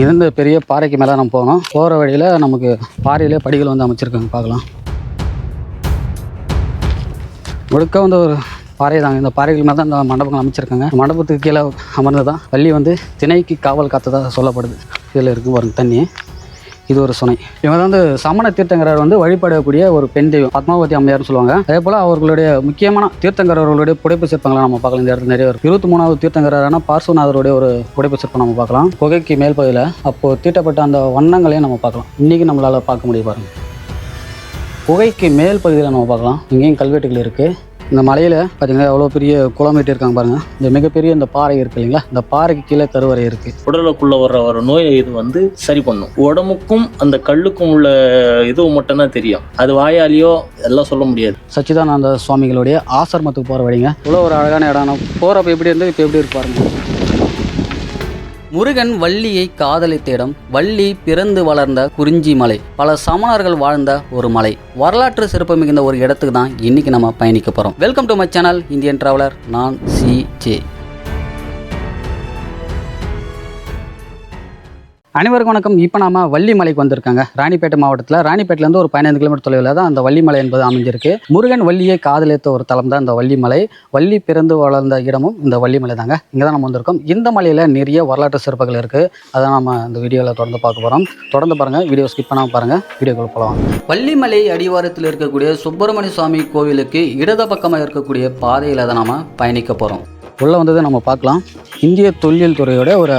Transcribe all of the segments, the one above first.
இருந்து பெரிய பாறைக்கு மேலே நம்ம போகணும். போகிற வழியில் நமக்கு பாறையிலே படிகள் வந்து அமைச்சிருக்காங்க பார்க்கலாம். முழுக்க வந்து ஒரு பாறை தாங்க இந்த பாறைகள் மேலே தான் இந்த மண்டபங்கள் அமைச்சிருக்காங்க. மண்டபத்துக்கு கீழே அமர்ந்து தான் வள்ளி வந்து திணைக்கு காவல் காத்ததாக சொல்லப்படுது. இதில் இருக்கும் பாருங்க தண்ணி. இது ஒரு சுனை. இவங்க வந்து சமண தீர்த்தங்கரர் வந்து வழிபடக்கூடிய ஒரு பெண் தெய்வம். பத்மாவதி அம்மையார்னு சொல்லுவாங்க. அதே போல் அவர்களுடைய முக்கியமான தீர்த்தங்கரர்களுடைய புடைப்பு சிற்பங்களை நம்ம பார்க்கலாம். இந்த இடத்துல நிறைய இருக்கு. இருபத்தி மூணாவது தீர்த்தங்கரான பார்சுநாதருடைய ஒரு புடைப்பு சிற்பம் நம்ம பார்க்கலாம். குகைக்கு மேல் பகுதியில் அப்போது தீட்டப்பட்ட அந்த வண்ணங்களையும் நம்ம பார்க்கலாம். இன்றைக்கி நம்மளால் பார்க்க முடியும் பாருங்க. குகைக்கு மேல் பகுதியில் நம்ம பார்க்கலாம். இங்கேயும் கல்வெட்டுகள் இருக்குது இந்த மலையில் பார்த்தீங்கன்னா எவ்வளோ பெரிய குளம் வெட்டியிருக்காங்க பாருங்கள் இந்த மிகப்பெரிய இந்த பாறை இருக்குது இல்லைங்களா? இந்த பாறைக்கு கீழே கருவறை இருக்குது உடலுக்குள்ள வர்ற ஒரு நோய் இது வந்து சரி பண்ணும். உடம்புக்கும் அந்த கல்லுக்கும் உள்ள இது மட்டும்தான் தெரியும். அது வாயாலேயோ எல்லாம் சொல்ல முடியாது. சச்சிதானந்த சுவாமிகளுடைய ஆசிரமத்துக்கு போகிற வழிங்க. இவ்வளோ ஒரு அழகான இடம். போகிறப்ப எப்படி இருந்து இப்போ எப்படி இருக்கு பாருங்க. முருகன் வள்ளியை காதலித்த இடம் வள்ளி பிறந்து வளர்ந்த குறிஞ்சி மலை. பல சமணர்கள் வாழ்ந்த ஒரு மலை. வரலாற்று சிறப்பு மிகுந்த ஒரு இடத்துக்கு தான் இன்னைக்கு நம்ம பயணிக்க போகிறோம் welcome to my channel Indian traveller நான் சி ஜே அனைவருக்கும் வணக்கம். இப்போ நாம வள்ளிமலைக்கு வந்திருக்காங்க. ராணிப்பேட்டை மாவட்டத்தில். ராணிப்பேட்டிலேருந்து ஒரு பதினைந்து கிலோமீட்டர் தொலைவில் தான் அந்த வள்ளிமலை என்பது அமைஞ்சிருக்கு. முருகன் வள்ளியை காதலித்த ஒரு தலம் தான் இந்த வள்ளிமலை. வள்ளி பிறந்து வளர்ந்த இடமும் இந்த வள்ளிமலை தாங்க. இங்கே தான் நம்ம வந்திருக்கோம். இந்த மலையில் நிறைய வரலாற்று சிறப்புகள் இருக்குது அதை நம்ம இந்த வீடியோவில் தொடர்ந்து பார்க்க போகிறோம் தொடர்ந்து பாருங்கள் வீடியோ ஸ்கிப் பண்ணாமல் பாருங்கள் வீடியோக்குள்ள போகலாம் வள்ளிமலை அடிவாரத்தில் இருக்கக்கூடிய சுப்பிரமணிய சுவாமி கோவிலுக்கு இடது பக்கமாக இருக்கக்கூடிய பாதையில் தான் நாம் பயணிக்க போகிறோம் உள்ளே வந்ததை நம்ம பார்க்கலாம். இந்திய தொழில் துறையோட ஒரு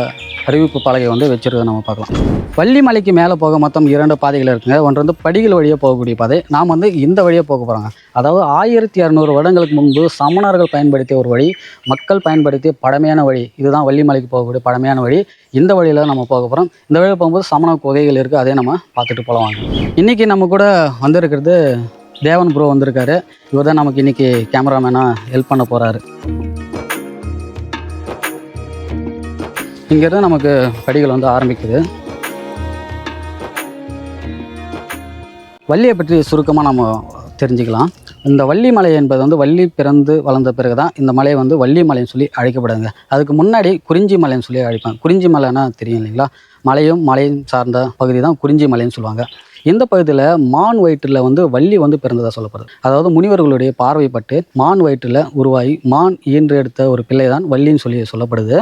அறிவிப்பு பலகை வந்து வச்சிருக்க நம்ம பார்க்கலாம். வள்ளிமலைக்கு மேலே போக மொத்தம் இரண்டு பாதைகள் இருக்குங்க. ஒன்று வந்து படிகள் வழியாக போகக்கூடிய பாதை. நாம் வந்து இந்த வழியாக போக போகிறாங்க அதாவது ஆயிரத்தி இரநூறு வருடங்களுக்கு முன்பு சமணர்கள் பயன்படுத்திய ஒரு வழி மக்கள் பயன்படுத்திய பழமையான வழி. இதுதான் வள்ளிமலைக்கு போகக்கூடிய பழமையான வழி. இந்த வழியில் நம்ம போக போகிறோம் இந்த வழியில் போகும்போது சமண குகைகள் இருக்குது அதே நம்ம பார்த்துட்டு போகலாம் வாங்க. இன்றைக்கி நம்ம கூட வந்திருக்கிறது தேவன் ப்ரோ வந்திருக்காரு. இவர் தான் நமக்கு இன்றைக்கி கேமராமேனாக ஹெல்ப் பண்ண போகிறாரு இங்கேருந்து நமக்கு படிகள் வந்து ஆரம்பிக்குது. வள்ளியை பற்றி சுருக்கமாக நம்ம தெரிஞ்சுக்கலாம். இந்த வள்ளி மலை என்பது வந்து வள்ளி பிறந்து வளர்ந்த பிறகு தான் இந்த மலையை வந்து வள்ளி மலைன்னு சொல்லி அழைக்கப்படுதுங்க. அதுக்கு முன்னாடி குறிஞ்சி மலைன்னு சொல்லி அழைப்பாங்க. குறிஞ்சி மலைன்னா தெரியும் இல்லைங்களா? மலையும் மலையும் சார்ந்த பகுதி தான் குறிஞ்சி மலைன்னு சொல்லுவாங்க. இந்த பகுதியில் மான் வயிற்றில் வந்து வள்ளி வந்து பிறந்ததாக சொல்லப்படுது. அதாவது முனிவர்களுடைய பார்வைப்பட்டு மான் வயிற்றில் உருவாகி மான் ஈன்று எடுத்த ஒரு பிள்ளை தான் வள்ளின்னு சொல்லி சொல்லப்படுது.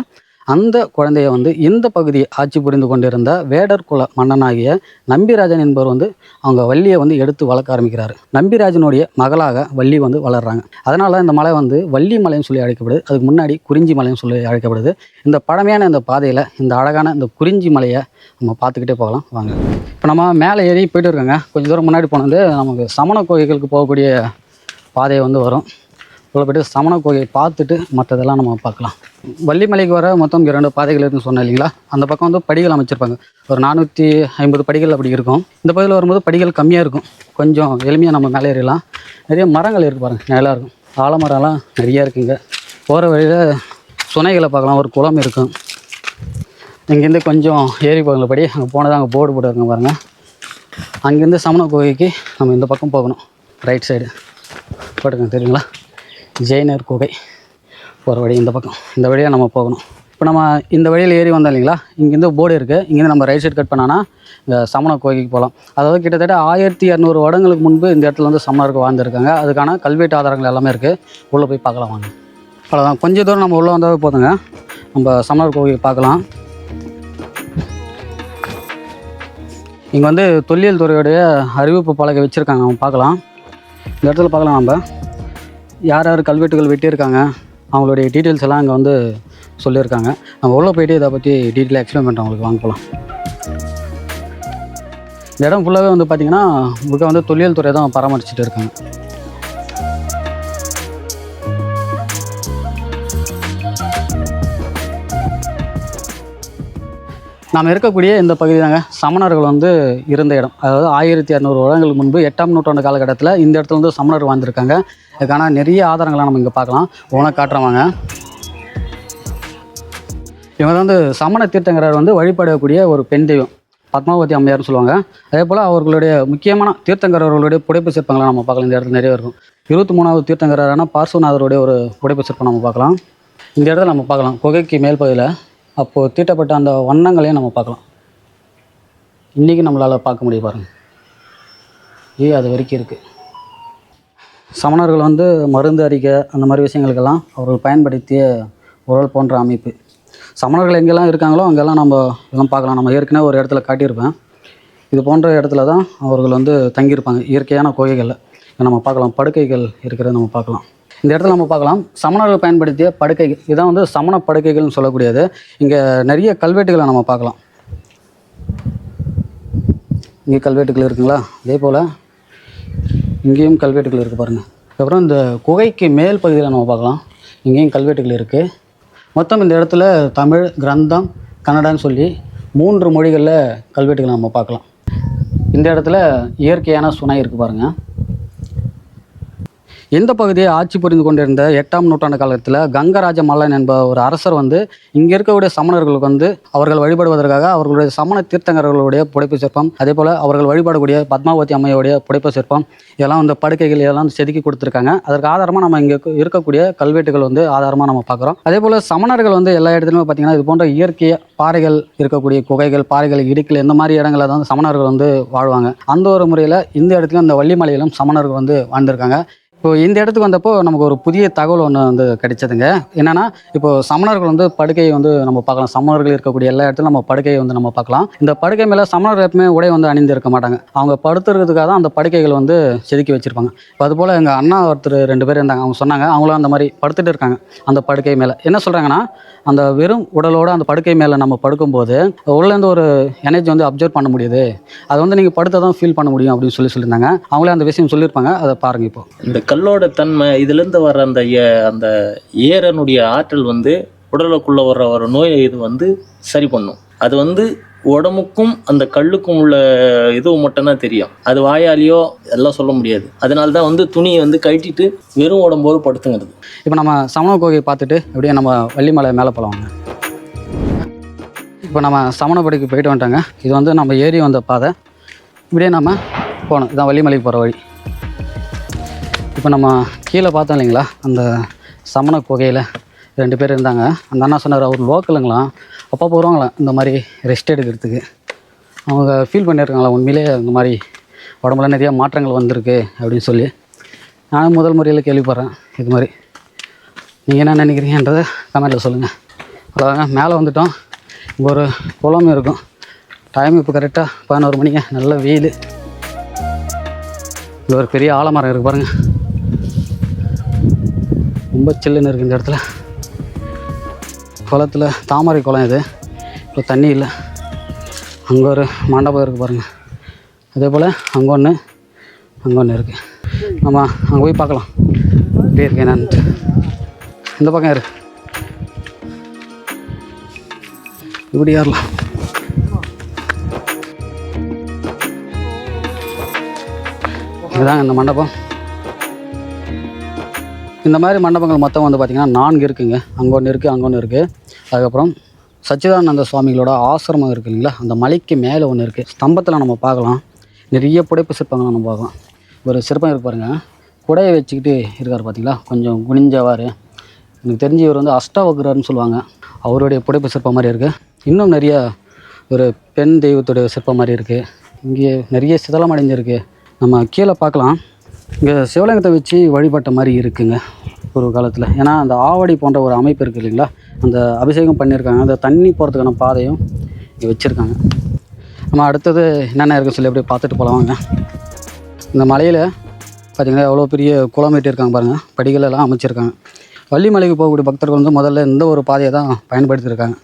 அந்த குழந்தைய வந்து இந்த பகுதியை ஆட்சி புரிந்து கொண்டிருந்த வேடர் குல மன்னனாகிய நம்பிராஜன் என்பவர் வந்து அவங்க வள்ளியை வந்து எடுத்து வளர்க்க ஆரம்பிக்கிறாரு. நம்பிராஜனுடைய மகளாக வள்ளி வந்து வளர்றாங்க. அதனால இந்த மலை வந்து வள்ளி மலைன்னு சொல்லி அழைக்கப்படுது. அதுக்கு முன்னாடி குறிஞ்சி மலைன்னு சொல்லி அழைக்கப்படுது. இந்த பழமையான இந்த பாதையில் இந்த அழகான இந்த குறிஞ்சி மலையை நம்ம பார்த்துக்கிட்டே போகலாம். வாங்க. இப்போ நம்ம மேலே ஏறி போயிட்டு இருக்கோங்க. கொஞ்சம் தூரம் முன்னாடி போனது நமக்கு சமண கோயில்களுக்கு போகக்கூடிய பாதை வந்து வரும். உள்ள போய்ட்டு சமண கோயிலை பார்த்துட்டு மற்றதெல்லாம் நம்ம பார்க்கலாம். வள்ளிமலைக்கு வர மொத்தம் இரண்டு பாதைகள் இருக்குன்னு சொன்னேன் இல்லைங்களா? அந்த பக்கம் வந்து படிகள் அமைச்சிருப்பாங்க. ஒரு நானூற்றி ஐம்பது படிகள் அப்படி இருக்கும். இந்த பகுதியில் வரும்போது படிகள் கம்மியாக இருக்கும். கொஞ்சம் எளிமையாக நம்ம மேலே ஏறிடலாம். நிறைய மரங்கள் இருக்கு பாருங்கள் நல்லா இருக்கும். ஆலமரம்லாம் நிறையா இருக்குங்க. போகிற வழியில் சுனைகளை பார்க்கலாம். ஒரு குளம் இருக்கும். இங்கேருந்து கொஞ்சம் ஏறி போகல படி. அங்கே போனது அங்கே போர்டு போட்டுருங்க பாருங்கள் அங்கேருந்து சமண கோயிலுக்கு நம்ம இந்த பக்கம் போகணும். ரைட் சைடு போட்டுக்கோங்க தெரியுங்களா? ஜெயினர் குகை. போகிற வழி இந்த பக்கம். இந்த வழியாக நம்ம போகணும். இப்போ நம்ம இந்த வழியில் ஏறி வந்தோம் இல்லைங்களா? இங்கேருந்து போர்டு இருக்குது இங்கேருந்து நம்ம ரைட் சைடு கட் பண்ணோன்னா இந்த சமண கோயிலுக்கு போகலாம் அதாவது கிட்டத்தட்ட ஆயிரத்தி இரநூறு வருடங்களுக்கு முன்பு இந்த இடத்துல வந்து சமணருக்கு வாழ்ந்துருக்காங்க. அதுக்கான கல்வெட்டு ஆதாரங்கள் எல்லாமே இருக்குது உள்ளே போய் பார்க்கலாம் வாங்க. அவ்வளோதான் கொஞ்சம் தூரம் நம்ம உள்ளே வந்தாவே போதுங்க. நம்ம சமணர் கோவில் பார்க்கலாம். இங்கே வந்து தொல்லியல் துறையுடைய அறிவிப்பு பலகை வச்சுருக்காங்க. அவங்க பார்க்கலாம். இந்த இடத்துல பார்க்கலாம் நம்ம. யார் யார் கல்வெட்டுகள் வெட்டியிருக்காங்க அவங்களுடைய டீட்டெயில்ஸ் எல்லாம் அங்கே வந்து சொல்லியிருக்காங்க. நம்ம உள்ளே போயிட்டு இதை பற்றி டீட்டெயிலாக எக்ஸ்பிளைன் பண்ணுறோம் உங்களுக்கு வாங்க போகலாம் இந்த இடம் ஃபுல்லாகவே வந்து பார்த்திங்கன்னா முழுக்க வந்து தொழில் துறை தான் பராமரிச்சுட்டு இருக்காங்க. நாம் இருக்கக்கூடிய இந்த பகுதி தாங்க சமணர்கள் வந்து இருந்த இடம். அதாவது ஆயிரத்தி இரநூறு வருடங்களுக்கு முன்பு எட்டாம் நூற்றாண்டு காலகட்டத்தில் இந்த இடத்துல வந்து சமணர் வாழ்ந்திருக்காங்க. இதுக்கான நிறைய ஆதாரங்களை நம்ம இங்கே பார்க்கலாம். உனக்கு காட்டுறவாங்க இவங்க வந்து சமண தீர்த்தங்கரர் வந்து வழிபடக்கூடிய ஒரு பெண் தெய்வம். பத்மாவதி அம்மையார்னு சொல்லுவாங்க. அதே போல் அவர்களுடைய முக்கியமான தீர்த்தங்கரர்களுடைய புடைப்பு சிற்பங்களை நம்ம பார்க்கலாம். இந்த இடத்துல நிறைய இருக்கும். இருபத்தி மூணாவது தீர்த்தங்கரான பார்சுநாதருடைய ஒரு புடைப்பு சிற்பம் நம்ம பார்க்கலாம். இந்த இடத்துல நம்ம பார்க்கலாம். குகைக்கு மேல் பகுதியில் அப்போது தீட்டப்பட்ட அந்த வண்ணங்களையும் நம்ம பார்க்கலாம். இன்றைக்கி நம்மளால் பார்க்க முடியும் பாருங்கள் ஏ அது வரைக்கும் இருக்குது சமணர்கள் வந்து மருந்து அறிக்கை அந்த மாதிரி விஷயங்களுக்கெல்லாம் அவர்கள் பயன்படுத்திய உரல் போன்ற அமைப்பு. சமணர்கள் எங்கெல்லாம் இருக்காங்களோ அங்கெல்லாம் நம்ம இதெல்லாம் பார்க்கலாம். நம்ம ஏற்கனவே ஒரு இடத்துல காட்டியிருப்பேன். இது போன்ற இடத்துல தான் அவர்கள் வந்து தங்கியிருப்பாங்க. இயற்கையான குகைகளில். இதை நம்ம பார்க்கலாம். படுக்கைகள் இருக்கிறத நம்ம பார்க்கலாம். இந்த இடத்துல நம்ம பார்க்கலாம். சமணர்கள் பயன்படுத்திய படுக்கைகள். இதான் வந்து சமண படுக்கைகள்னு சொல்லக்கூடியது. இங்கே நிறைய கல்வெட்டுகளை நம்ம பார்க்கலாம். இங்கே கல்வெட்டுகள் இருக்குங்களா? அதே போல் இங்கேயும் கல்வெட்டுகள் இருக்குது பாருங்கள் அதுக்கப்புறம் இந்த குகைக்கு மேல் பகுதியில் நம்ம பார்க்கலாம். இங்கேயும் கல்வெட்டுகள் இருக்குது மொத்தம் இந்த இடத்துல தமிழ் கிரந்தம் கன்னடான்னு சொல்லி மூன்று மொழிகளில் கல்வெட்டுகளை நம்ம பார்க்கலாம். இந்த இடத்துல இயற்கையான சுனை இருக்குது பாருங்கள் எந்த பகுதியை ஆட்சி புரிந்து கொண்டிருந்த எட்டாம் நூற்றாண்டு காலத்தில் கங்கராஜ மல்லன் என்ப ஒரு அரசர் வந்து இங்கே இருக்கக்கூடிய சமணர்களுக்கு வந்து அவர்கள் வழிபடுவதற்காக அவர்களுடைய சமண தீர்த்தங்கர்களுடைய புடைப்பு சிற்பம் அதே போல் அவர்கள் வழிபடக்கூடிய பத்மாவதி அம்மையுடைய புடைப்பு சிற்பம் இதெல்லாம் வந்து படுக்கைகள் இதெல்லாம் செதுக்கி கொடுத்துருக்காங்க. அதற்கு ஆதாரமாக நம்ம இங்கே இருக்கக்கூடிய கல்வெட்டுகள் வந்து ஆதாரமாக நம்ம பார்க்குறோம். அதே போல் சமணர்கள் வந்து எல்லா இடத்துலையுமே பார்த்தீங்கன்னா இது போன்ற இயற்கை பாறைகள் இருக்கக்கூடிய குகைகள் பாறைகள் இடுக்கில் இந்த மாதிரி இடங்களில் தான் சமணர்கள் வந்து வாழ்வாங்க. அந்த ஒரு முறையில் இந்த இடத்துலையும் அந்த வள்ளிமலையிலும் சமணர்கள் வந்து வாழ்ந்திருக்காங்க. இப்போ இந்த இடத்துக்கு வந்தப்போ நமக்கு ஒரு புதிய தகவல் ஒன்று வந்து கிடைச்சதுங்க. என்னன்னா இப்போ சமணர்கள் வந்து படுக்கையை வந்து நம்ம பார்க்கலாம். சமணர்கள் இருக்கக்கூடிய எல்லா இடத்துலையும் நம்ம படுக்கையை வந்து நம்ம பார்க்கலாம். இந்த படுக்கை மேலே சமணர்கள் எப்பவுமே உடை வந்து அணிந்து இருக்க மாட்டாங்க. அவங்க படுத்துறதுக்காக தான் அந்த படுக்கைகள் வந்து செதுக்கி வச்சிருப்பாங்க. இப்போ அதுபோல் எங்கள் அண்ணா ஒருத்தர் ரெண்டு பேர் இருந்தாங்க. அவங்க சொன்னாங்க அவங்களும் அந்த மாதிரி படுத்துட்டு இருக்காங்க அந்த படுக்கை மேலே. என்ன சொல்கிறாங்கன்னா அந்த வெறும் உடலோடு அந்த படுக்கை மேலே நம்ம படுக்கும்போது உள்ளேருந்து ஒரு எனர்ஜி வந்து அப்சர்வ் பண்ண முடியுது. அது வந்து நீங்கள் படுத்ததான் ஃபீல் பண்ண முடியும் அப்படின்னு சொல்லி சொல்லியிருந்தாங்க. அவங்களே அந்த விஷயம் சொல்லியிருப்பாங்க. அதை பாருங்க இப்போ. இந்த கல்லோட தன்மை இதுலேருந்து வர அந்த ஏ- அந்த ஏரனுடைய ஆற்றல் வந்து உடலுக்குள்ள வர்ற ஒரு நோயை இது வந்து சரி பண்ணும். அது வந்து உடம்புக்கும் அந்த கல்லுக்கும் உள்ள இது மட்டும்தான் தெரியும். அது வாயாலேயோ எல்லாம் சொல்ல முடியாது. அதனால தான் வந்து துணியை வந்து கழட்டிட்டு வெறும் உடம்போடு படுத்துங்கிறது. இப்போ நம்ம சமண கோகையை பார்த்துட்டு அப்படியே நம்ம வள்ளிமலை மேலே போகலாம் இப்போ நம்ம சமணப்படிக்கு போயிட்டு வந்துட்டாங்க. இது வந்து நம்ம ஏறி வந்த பாதை. இப்படியே நம்ம போகணும். இதுதான் வள்ளிமலைக்கு போகிற வழி. இப்போ நம்ம கீழே பார்த்தோம் இல்லைங்களா? அந்த சமண குகையில் ரெண்டு பேர் இருந்தாங்க. அந்த அண்ணா சொன்னார் அவர் லோக்கலுங்களாம் அப்போ வருவாங்களாம் இந்த மாதிரி ரெஸ்ட் எடுக்கிறதுக்கு. அவங்க ஃபீல் பண்ணியிருக்காங்களா உண்மையிலே இந்த மாதிரி உடம்புல நிறையா மாற்றங்கள் வந்திருக்கு அப்படின்னு சொல்லி. நானும் முதல் முறையில் கேள்விப்படுறேன் இது மாதிரி. நீங்கள் என்ன நினைக்கிறீங்கன்றதை கமெண்ட்டில் சொல்லுங்கள் அவ்வளோதாங்க மேலே வந்துட்டோம். இங்கே ஒரு குளம் இருக்கும். டைம் இப்போ கரெக்டாக பதினோரு மணிங்க. நல்ல வெயில். இது ஒரு பெரிய ஆலமரம் இருக்குது பாருங்கள் ரொம்ப சில்லுன்னு இருக்குது இந்த இடத்துல. குளத்துல தாமரை குளம் இது. இப்போ தண்ணி இல்லை. அங்கே ஒரு மண்டபம் இருக்குது பாருங்கள் அதே போல் அங்கே ஒன்று அங்கே ஒன்று இருக்குது நம்ம அங்கே போய் பார்க்கலாம். எப்படி இருக்கு என்னன்ட்டு. இந்த பக்கம் இரு. இப்படி ஏறலாம். இதுதான் இந்த மண்டபம். இந்த மாதிரி மண்டபங்கள் மொத்தம் வந்து பார்த்திங்கன்னா நான்கு இருக்குங்க. அங்கே ஒன்று இருக்குது அங்கே ஒன்று இருக்குது அதுக்கப்புறம் சச்சிதானந்த சுவாமிகளோட ஆசிரமம் இருக்குது இல்லைங்களா? அந்த மலைக்கு மேலே ஒன்று இருக்குது ஸ்தம்பத்தில் நம்ம பார்க்கலாம். நிறைய புடைப்பு சிற்பங்களை நம்ம பார்க்கலாம். ஒரு சிற்பம் இருக்கு பாருங்கள் குடையை வச்சுக்கிட்டு இருக்கார் பார்த்தீங்களா கொஞ்சம் குனிஞ்சவார் எனக்கு தெரிஞ்சு இவர் வந்து அஷ்டவக்ரர்னு சொல்லுவாங்க. அவருடைய புடைப்பு சிற்பம் மாதிரி இருக்குது இன்னும் நிறைய ஒரு பெண் தெய்வத்துடைய சிற்பம் மாதிரி இருக்குது இங்கே நிறைய சிதலம் அடைஞ்சிருக்கு நம்ம கீழே பார்க்கலாம். இங்கே சிவலிங்கத்தை வச்சு வழிபட்ட மாதிரி இருக்குங்க ஒரு காலத்தில். ஏன்னா அந்த ஆவடி போன்ற ஒரு அமைப்பு இருக்குது இல்லைங்களா? அந்த அபிஷேகம் பண்ணியிருக்காங்க. அந்த தண்ணி போகிறதுக்கான பாதையும் இங்கே வச்சுருக்காங்க. நம்ம அடுத்தது என்னென்ன இருக்குன்னு சொல்லி அப்படியே பார்த்துட்டு போகலாங்க இந்த மலையில் பார்த்திங்கன்னா எவ்வளோ பெரிய குளம் வெட்டியிருக்காங்க பாருங்கள் படிகள் எல்லாம் அமைச்சிருக்காங்க. வள்ளிமலைக்கு போகக்கூடிய பக்தர்கள் வந்து முதல்ல இந்த ஒரு பாதையை தான் பயன்படுத்தியிருக்காங்க.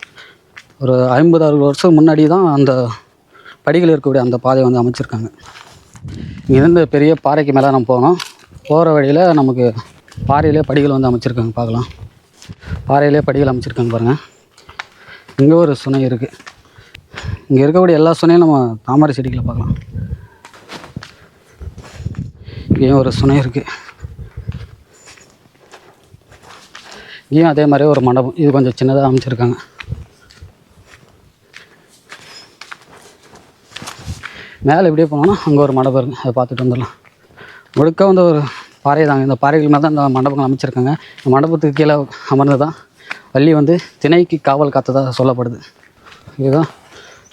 ஒரு ஐம்பது அறுபது வருஷம் முன்னாடி தான் அந்த படிகள் இருக்கக்கூடிய அந்த பாதையை வந்து அமைச்சிருக்காங்க. இங்கேருந்து பெரிய பாறைக்கு மேலே நம்ம போகணும். போகிற வழியில் நமக்கு பாறையிலே படிகள் வந்து அமைச்சிருக்காங்க பார்க்கலாம். பாறையிலே படிகள் அமைச்சிருக்காங்க பாருங்கள் இங்கே ஒரு சுனை இருக்குது இங்கே இருக்கக்கூடிய எல்லா சுனையும் நம்ம தாமரை செடிகளை பார்க்கலாம். இங்கேயும் ஒரு சுனை இருக்குது இங்கேயும் அதே மாதிரி ஒரு மண்டபம். இது கொஞ்சம் சின்னதாக அமைச்சிருக்காங்க. மேலே இப்படியே போனோம்னா அங்கே ஒரு மண்டபம் இருக்குது அதை பார்த்துட்டு வந்துடலாம். முழுக்க வந்து ஒரு பாறை தாங்க. இந்த பாறைகள் மேலே தான் இந்த மண்டபங்கள் அமைச்சிருக்காங்க. இந்த மண்டபத்துக்கு கீழே அமர்ந்து தான் வள்ளி வந்து திணைக்கு காவல் காத்ததாக சொல்லப்படுது. இதுதான்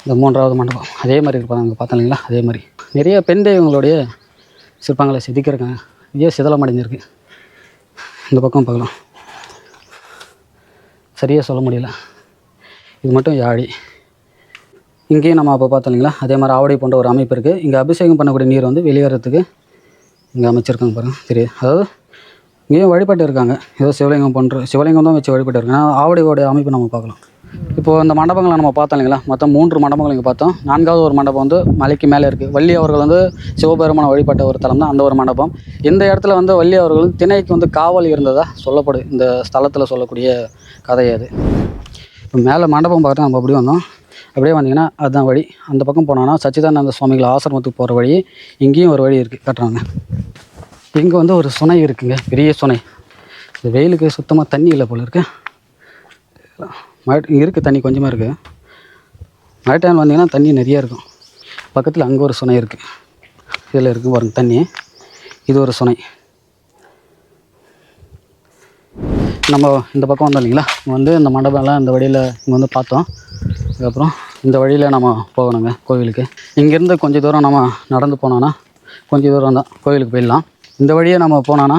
இந்த மூன்றாவது மண்டபம். அதே மாதிரி இருப்பாங்க அங்கே பார்த்தோம் இல்லைங்களா? அதே மாதிரி. நிறைய பெண் தெய்வங்களுடைய சிற்பங்களை செதுக்கியிருக்காங்க. ஏன் சிதலம் அடைஞ்சிருக்கு. இந்த பக்கம் பார்க்கலாம். சரியாக சொல்ல முடியல. இது மட்டும் யாழி. இங்கேயும் நம்ம அப்போ பார்த்தோம் இல்லைங்களா? அதே மாதிரி ஆவடி போன்ற ஒரு அமைப்பு இருக்குது இங்கே அபிஷேகம் பண்ணக்கூடிய நீர் வந்து வெளியேறதுக்கு இங்கே அமைச்சிருக்காங்க பாருங்க. தெரியுது அதாவது இங்கேயும் வழிபட்டு இருக்காங்க. ஏதோ சிவலிங்கம் போன்ற சிவலிங்கம் தான் வச்சு வழிபாட்டு இருக்காங்க. ஆனால் அமைப்பு நம்ம பார்க்கலாம். இப்போது இந்த மண்டபங்களை நம்ம பார்த்தோம் இல்லைங்களா? மொத்தம் மூன்று மண்டபங்கள் இங்கே பார்த்தோம். நான்காவது ஒரு மண்டபம் வந்து மலைக்கு மேலே இருக்குது வள்ளி அவர்கள் வந்து சிவபெருமான வழிபட்ட ஒரு தலம் தான் அந்த ஒரு மண்டபம். இந்த இடத்துல வந்து வள்ளி அவர்கள் திணைக்கு வந்து காவல் இருந்ததாக சொல்லப்படுது இந்த ஸ்தலத்தில் சொல்லக்கூடிய கதை அது. இப்போ மேலே மண்டபம் பார்த்து நம்ம அப்படியே வந்தோம். அப்படியே வந்தீங்கன்னா அதுதான் வழி. அந்த பக்கம் போனோன்னா சச்சிதானந்த சுவாமிகள் ஆசிரமத்துக்கு போகிற வழி இங்கேயும் ஒரு வழி இருக்குது கட்டுறாங்க. இங்கே வந்து ஒரு சுனை இருக்குங்க பெரிய சுனை. இந்த வெயிலுக்கு சுத்தமாக தண்ணி இல்லை போல் இருக்கு. மழை இங்கே இருக்குது தண்ணி கொஞ்சமாக இருக்குது மழை டைம் வந்தீங்கன்னா தண்ணி நிறையா இருக்கும். பக்கத்தில் அங்கே ஒரு சுனை இருக்குது இதில் இருக்குது பாருங்க தண்ணி. இது ஒரு சுனை. நம்ம இந்த பக்கம் வந்தோம் இல்லைங்களா? வந்து இந்த மண்டபம்லாம் இந்த வழியில் இங்கே வந்து பார்த்தோம். அதுக்கப்புறம் இந்த வழியில் நம்ம போகணுங்க கோவிலுக்கு. இங்கேருந்து கொஞ்சம் தூரம் நம்ம நடந்து போனோன்னா கொஞ்சம் தூரம் தான் கோவிலுக்கு போயிடலாம். இந்த வழியே நம்ம போனோன்னா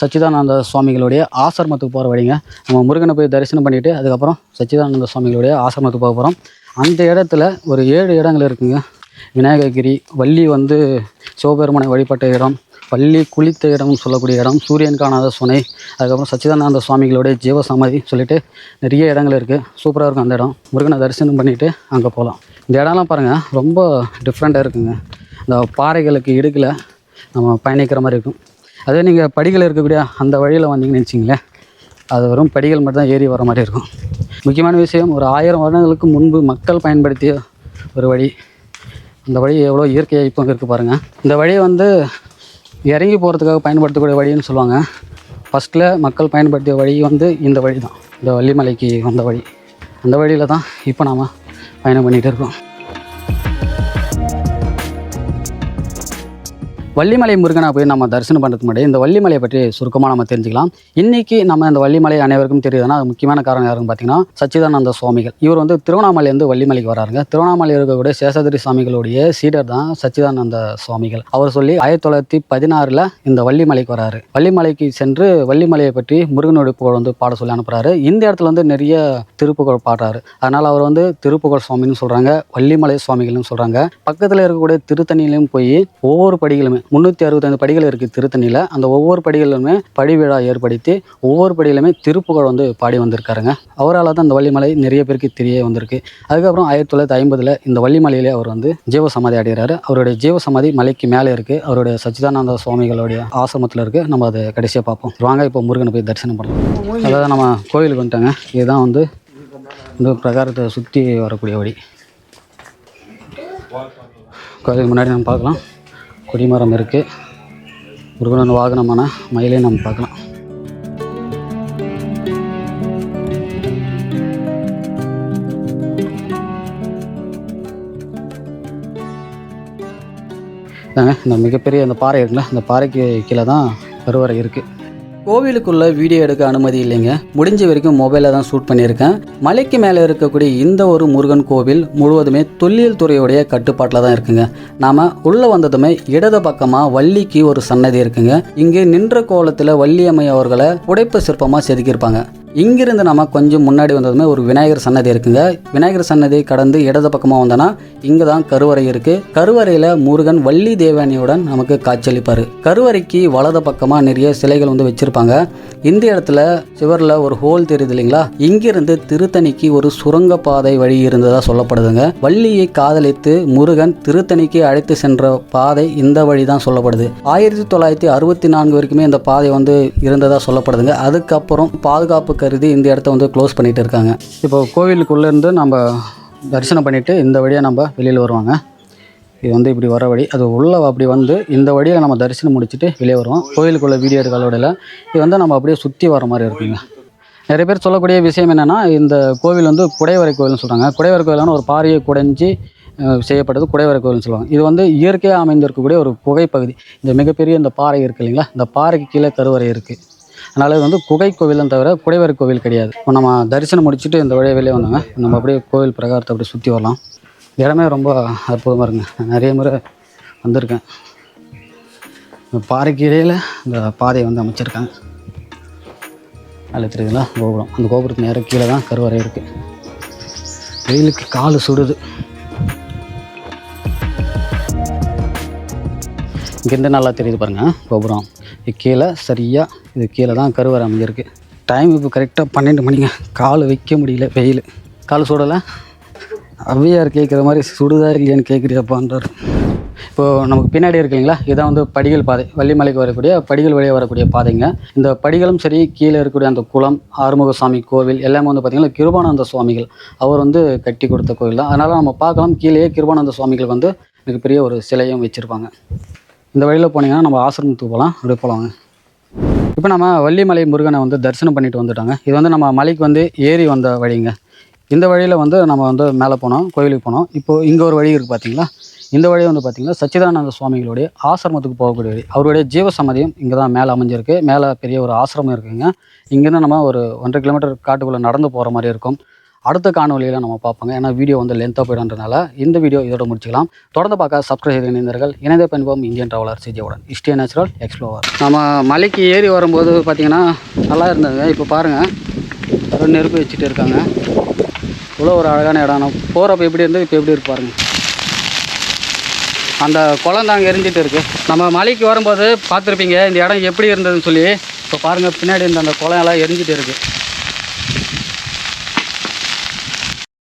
சச்சிதானந்த சுவாமிகளுடைய ஆசிரமத்துக்கு போகிற வழிங்க. நம்ம முருகனை போய் தரிசனம் பண்ணிவிட்டு அதுக்கப்புறம் சச்சிதானந்த சுவாமிகளுடைய ஆசிரமத்துக்கு போக போகிறோம் அந்த இடத்துல ஒரு ஏழு இடங்கள் இருக்குங்க. விநாயககிரி வள்ளி வந்து சிவபெருமனை வழிபட்ட இடம். பள்ளி குளித்த இடம்னு சொல்லக்கூடிய இடம் சூரியன் காணாத சுனை அதுக்கப்புறம் சச்சிதானந்த சுவாமிகளுடைய ஜீவசமாதி சொல்லிட்டு நிறைய இடங்கள் இருக்குது சூப்பராக இருக்கும் அந்த இடம். முருகனை தரிசனம் பண்ணிவிட்டு அங்கே போகலாம் இந்த இடம்லாம் பாருங்கள் ரொம்ப டிஃப்ரெண்ட்டாக இருக்குங்க. இந்த பாறைகளுக்கு இடுக்கில் நம்ம பயணிக்கிற மாதிரி இருக்கும். அதே நீங்கள் படிகள் இருக்கக்கூடிய அந்த வழியில் வந்தீங்கன்னு வச்சிங்களேன் அது வெறும் படிகள் மட்டும் தான் ஏறி வர மாதிரி இருக்கும். முக்கியமான விஷயம் ஒரு ஆயிரம் வருடங்களுக்கு முன்பு மக்கள் பயன்படுத்திய ஒரு வழி. அந்த வழி எவ்வளோ இயற்கையாக இப்போ இருக்குது பாருங்கள் இந்த வழியை வந்து இறங்கி போகிறதுக்காக பயன்படுத்தக்கூடிய வழின்னு சொல்லுவாங்க. ஃபஸ்ட்டில் மக்கள் பயன்படுத்திய வழி வந்து இந்த வழி தான் இந்த வள்ளிமலைக்கு வந்த வழி. அந்த வழியில் தான் இப்போ நாம் பயணம் பண்ணிகிட்டு இருக்கோம். வள்ளிமலை முருகனை போய் நம்ம தரிசனம் பண்ணுறதுக்கு முன்னாடி இந்த வள்ளிமலையை பற்றி சுருக்கமாக நம்ம தெரிஞ்சுக்கலாம். இன்னைக்கு நம்ம இந்த வள்ளிமலை அனைவருக்கும் தெரியுதுன்னா முக்கியமான காரணம் யாருன்னு பார்த்தீங்கன்னா சச்சிதானந்த சுவாமிகள். இவர் வந்து திருவண்ணாமலையிலேருந்து வள்ளிமலைக்கு வராருங்க. திருவண்ணாமலை இருக்கக்கூடிய சேஷாதிரி சுவாமிகளுடைய சீடர் தான் சச்சிதானந்த சுவாமிகள். அவர் சொல்லி ஆயிரத்தி தொள்ளாயிரத்தி பதினாறில் இந்த வள்ளிமலைக்கு வராரு. வள்ளிமலைக்கு சென்று வள்ளிமலையை பற்றி முருகனுடைய புகழ் வந்து பாட சொல்லி அனுப்புறாரு. இந்த இடத்துல வந்து நிறைய திருப்புகழ் பாடுறாரு. அதனால் அவர் வந்து திருப்புகழ் சுவாமின்னு சொல்கிறாங்க வள்ளிமலை சுவாமிகள்னு சொல்கிறாங்க பக்கத்தில் இருக்கக்கூடிய திருத்தணியிலையும் போய் ஒவ்வொரு படிகளுமே முந்நூற்றி அறுபத்தைந்து படிகள் இருக்குது திருத்தணியில். அந்த ஒவ்வொரு படிகளிலுமே படி விழா ஏற்படுத்தி ஒவ்வொரு படியிலுமே திருப்புகழ் வந்து பாடி வந்திருக்காருங்க. அவரால் தான் இந்த வள்ளிமலை நிறைய பேருக்கு தெரிய வந்திருக்கு. அதுக்கப்புறம் ஆயிரத்தி தொள்ளாயிரத்தி ஐம்பதில் இந்த வள்ளிமலையிலே அவர் வந்து ஜீவசமாதி அடைகிறாரு. அவருடைய ஜீவசமாதி மலைக்கு மேலே இருக்குது அவருடைய சச்சிதானந்த சுவாமிகளுடைய ஆசிரமத்தில் இருக்குது நம்ம அதை கடைசியாக பார்ப்போம். வாங்க இப்போ முருகனை போய் தரிசனம் பண்ணலாம். அதாவது நம்ம கோயிலுக்கு வந்துட்டாங்க. இதுதான் வந்து இந்த பிரகாரத்தை சுற்றி வரக்கூடிய வழி. கோயிலுக்கு முன்னாடி நம்ம பார்க்கலாம். கொடிமரம் இருக்குது முருகனன் வாகனமான மயிலையும் நம்ம பார்க்கலாம். இந்த மிகப்பெரிய அந்த பாறை இருக்குல்ல அந்த பாறைக்கு கீழே தான் கருவறை இருக்குது கோவிலுக்குள்ள வீடியோ எடுக்க அனுமதி இல்லைங்க. முடிஞ்ச வரைக்கும் மொபைலில் தான் ஷூட் பண்ணியிருக்கேன். மலைக்கு மேலே இருக்கக்கூடிய இந்த ஒரு முருகன் கோவில் முழுவதுமே தொல்லியல் துறையுடைய கட்டுப்பாட்டில் தான் இருக்குங்க. நாம் உள்ளே வந்ததுமே இடது பக்கமாக வள்ளிக்கு ஒரு சன்னதி இருக்குங்க. இங்கே நின்ற கோலத்தில் வள்ளியம்மை அவர்களை புடைப்பு சிற்பமாக செதுக்கியிருப்பாங்க. இங்கிருந்து நம்ம கொஞ்சம் முன்னாடி வந்ததுமே ஒரு விநாயகர் சன்னதி இருக்குங்க. விநாயகர் சன்னதி கடந்து இடது பக்கமாக வந்தோன்னா இங்கே தான் கருவறை இருக்குது கருவறையில் முருகன் வள்ளி தேவானியுடன் நமக்கு காட்சியளிப்பார். கருவறைக்கு வலது பக்கமாக நிறைய சிலைகள் வந்து வச்சுருப்பாங்க. இந்த இடத்துல சிவரில் ஒரு ஹோல் தெரியுது இல்லைங்களா? இங்கிருந்து திருத்தணிக்கு ஒரு சுரங்க பாதை வழி இருந்ததாக சொல்லப்படுதுங்க. வள்ளியை காதலித்து முருகன் திருத்தணிக்கு அழைத்து சென்ற பாதை இந்த வழி தான் சொல்லப்படுது. ஆயிரத்தி தொள்ளாயிரத்தி அறுபத்தி நான்கு வரைக்குமே இந்த பாதை வந்து இருந்ததாக சொல்லப்படுதுங்க. அதுக்கப்புறம் பாதுகாப்பு கருதி இந்த இடத்த வந்து க்ளோஸ் பண்ணிட்டு இருக்காங்க. இப்போ கோவிலுக்குள்ளேருந்து நம்ம தரிசனம் பண்ணிட்டு இந்த வழியாக நம்ம வெளியில் வருவாங்க. இது வந்து இப்படி வர வழி. அது உள்ளே அப்படி வந்து இந்த வழியில் நம்ம தரிசனம் முடிச்சுட்டு வெளியே வருவோம். கோயிலுக்குள்ள வீடியோ எடுக்கலோடையில் இது வந்து நம்ம அப்படியே சுற்றி வர மாதிரி இருக்குங்க. நிறைய பேர் சொல்லக்கூடிய விஷயம் என்னென்னா இந்த கோவில் வந்து குடைவரை கோவில்னு சொல்கிறாங்க குடைவரை கோவிலான ஒரு பாறையை குடைஞ்சி செய்யப்பட்டது குடைவரை கோவில்னு சொல்லுவாங்க. இது வந்து இயற்கையாக அமைந்திருக்கக்கூடிய ஒரு குகைப்பகுதி இந்த மிகப்பெரிய இந்த பாறை இருக்கு இல்லைங்களா? இந்த பாறைக்கு கீழே கருவறை இருக்குது அதனால் இது வந்து குகை கோவிலும் தவிர குடைவரை கோவில் கிடையாது. இப்போ நம்ம தரிசனம் முடிச்சுட்டு இந்த வழியை வெளியே வந்தாங்க நம்ம அப்படியே கோவில் பிரகாரத்தை அப்படியே சுற்றி வரலாம். இடமே ரொம்ப அற்புதமாக இருக்குங்க. நிறைய முறை வந்திருக்கேன். இந்த பாறைக்கு இடையில் இந்த பாதையை வந்து அமைச்சிருக்காங்க. அதில் தெரியுதுங்களா? கோபுரம். அந்த கோபுரத்துக்கு நேரம் கீழே தான் கருவறை இருக்குது வெயிலுக்கு கால் சுடுது. இங்கேருந்து நல்லா தெரியுது பாருங்கள் கோபுரம். கீழே சரியாக இது கீழே தான் கருவறை அமைஞ்சிருக்கு. டைம் இப்போ கரெக்டாக பன்னெண்டு மணிங்க. கால் வைக்க முடியல வெயில். கால் சுடலை? அவ்வியார் கேட்குற மாதிரி சுடுதா இல்லையான்னு கேட்குறியாப்பான்றார் இப்போது நமக்கு பின்னாடி இருக்கு இல்லைங்களா இதான் வந்து படிகள் பாதை. வள்ளிமலைக்கு வரக்கூடிய படிகள் வழியாக வரக்கூடிய பாதைங்க. இந்த படிகளும் சரி கீழே இருக்கக்கூடிய அந்த குளம் ஆறுமுக சுவாமி கோவில் எல்லாமே வந்து பார்த்திங்கன்னா கிருபானந்த சுவாமிகள். அவர் வந்து கட்டி கொடுத்த கோவில் தான். அதனால் நம்ம பார்க்கலாம். கீழேயே கிருபானந்த சுவாமிகள் வந்து மிகப்பெரிய ஒரு சிலையும் வச்சுருப்பாங்க. இந்த வழியில் போனீங்கன்னா நம்ம ஆசிரமத்துக்கு போகலாம். அப்படியே போகலாங்க இப்போ நம்ம வள்ளிமலை முருகனை வந்து தரிசனம் பண்ணிட்டு வந்துட்டாங்க. இது வந்து நம்ம மலைக்கு வந்து ஏறி வந்த வழிங்க. இந்த வழியில் வந்து நம்ம வந்து மேலே போனோம் கோயிலுக்கு போனோம். இப்போது இங்கே ஒரு வழி இருக்குது பார்த்தீங்களா இந்த வழி வந்து பார்த்திங்கன்னா சச்சிதானந்த சுவாமிகளுடைய ஆசிரமத்துக்கு போகக்கூடிய வழி. அவருடைய ஜீவசமதியும் இங்கே தான் மேலே அமைஞ்சிருக்கு. மேலே பெரிய ஒரு ஆசிரமம் இருக்குங்க. இங்கேருந்து நம்ம ஒரு ஒன்றரை கிலோமீட்டர் காட்டுக்குள்ளே நடந்து போகிற மாதிரி இருக்கும். அடுத்த காணொலியில் நம்ம பார்ப்போங்க. ஏன்னா வீடியோ வந்து லென்த்தாக போயிடுன்றனால இந்த வீடியோ இதோட முடிச்சுக்கலாம். தொடர்ந்து பார்க்க சப்ஸ்கிரைப் செய்த இணைந்தர்கள் இணைந்த பெண்போம் இந்தியன் ட்ராவலர் சிஜியோடன் இஸ்டே நேச்சுரல் எக்ஸ்ப்ளோவர் நம்ம மலைக்கு ஏறி வரும்போது பார்த்திங்கன்னா நல்லா இருந்ததுங்க. இப்போ பாருங்கள் நெருப்பு வச்சுட்டு இருக்காங்க. இவ்வளோ ஒரு அழகான இடம். நான் போகிறப்ப எப்படி இருந்தது? இப்போ எப்படி இருக்கு அந்த குளம் தான் அங்கே எரிஞ்சிட்டு இருக்குது நம்ம மலைக்கு வரும்போது பார்த்துருப்பீங்க இந்த இடம் எப்படி இருந்ததுன்னு சொல்லி. இப்போ பாருங்கள் பின்னாடி இந்த அந்த குளம் எல்லாம் எரிஞ்சிட்டு இருக்குது